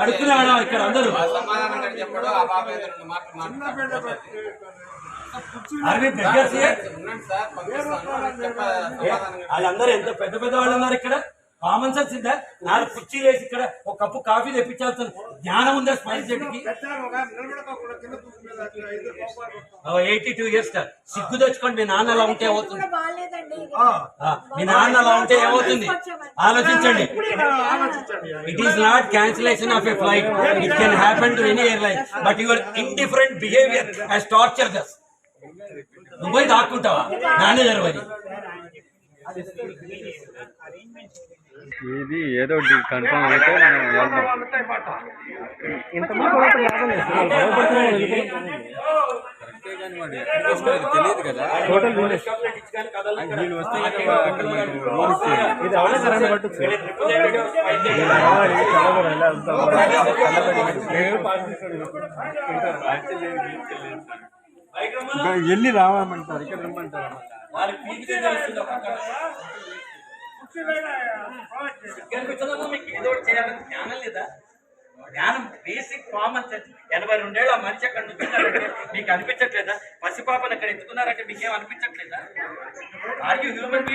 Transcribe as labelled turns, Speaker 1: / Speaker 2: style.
Speaker 1: అడుక్కునేవాడా ఇక్కడ అందరూ? వాళ్ళందరూ ఎంత పెద్ద పెద్ద వాళ్ళు ఉన్నారు ఇక్కడ? కామన్ సెన్స్ ఉందా నాలుగు కుర్చీలు వేసి ఇక్కడ ఒక కప్పు కాఫీ తెప్పించాల్సిన జ్ఞానం ఉందా స్మైల్ చెట్టుకి ఎయిటీ టూ ఇయర్స్ సిగ్గు తెచ్చుకోండి మీ నాన్న అలా ఉంటే ఏమవుతుంది? మీ నాన్న అలా ఉంటే ఏమవుతుంది? ఆలోచించండి. It is not cancellation of a flight it can happen to any airline but your indifferent behaviour has torture thus నువ్వు పోయి దాక్కుంటావా? నాన్న జరగని
Speaker 2: ఇది ఏదో కన్ఫర్మ్ అయితే మనం వెళ్దాం.
Speaker 3: తెలియదు కదా వీళ్ళు వస్తే కదా అక్కడ మనకు రూమ్ ఇచ్చేది. ఇంకా వెళ్ళి
Speaker 1: మీకు ఏదో చేయాలని జ్ఞానం లేదా? జ్ఞానం బేసిక్ కామన్ సెన్స్ ఎనభై రెండేళ్ళు ఆ మనిషి అక్కడ నుంచున్నారంటే మీకు అనిపించట్లేదా? పసిపాపను అక్కడ ఎత్తుకున్నారంటే మీకేం అనిపించట్లేదా? Are you human